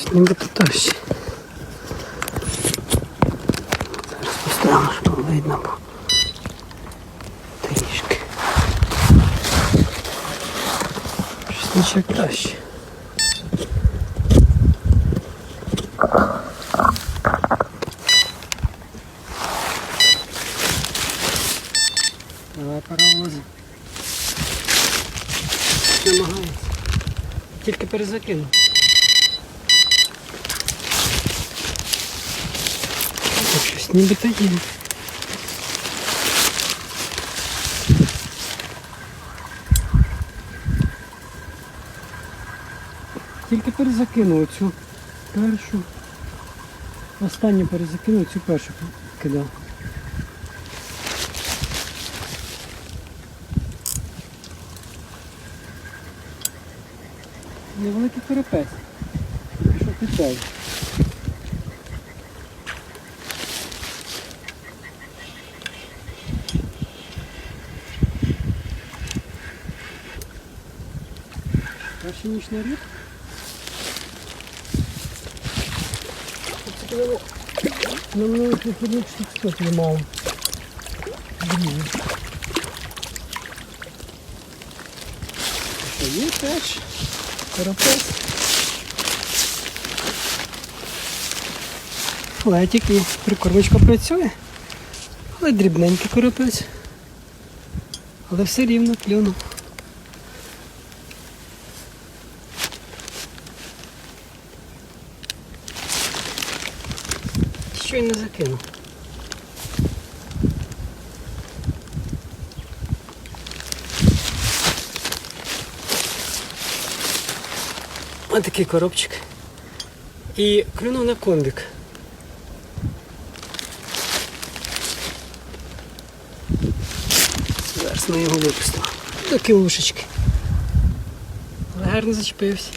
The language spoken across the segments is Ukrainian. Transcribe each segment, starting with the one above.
Щось ніби товщі. Зараз поставимо, щоб видно було. Трішки. Щось наче краще. Давай паровозом. Намагається. Тільки перезакинув. Так, щось нібито є. Тільки перезакинув цю першу. Останню перезакинув, цю першу кидав. Невеликий карапець. Пішов під нічний рік. На штук 100 тримав. Блін. Що є теж? Карапець. Летик і прикормочка працює. Але дрібненький карапець. Але все рівно клюнув. Щойно закинув. Ось такий коробчик. І клюнув на комбік. Зараз ми його випустимо. До кілушечки. Але гарно зачепився.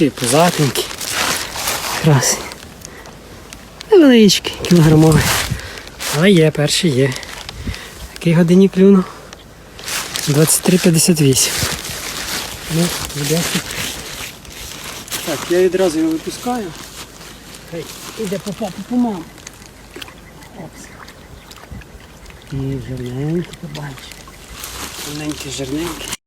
Такий позатенький. Красний. Невеличкий, кілограмовий. Але є, перший є. Який годині клюнув? 23.58. Ну. Так, я відразу його випускаю. Хай іде по папу по маму. Опс. І жирненький побачиш. Жирненький, жирненький.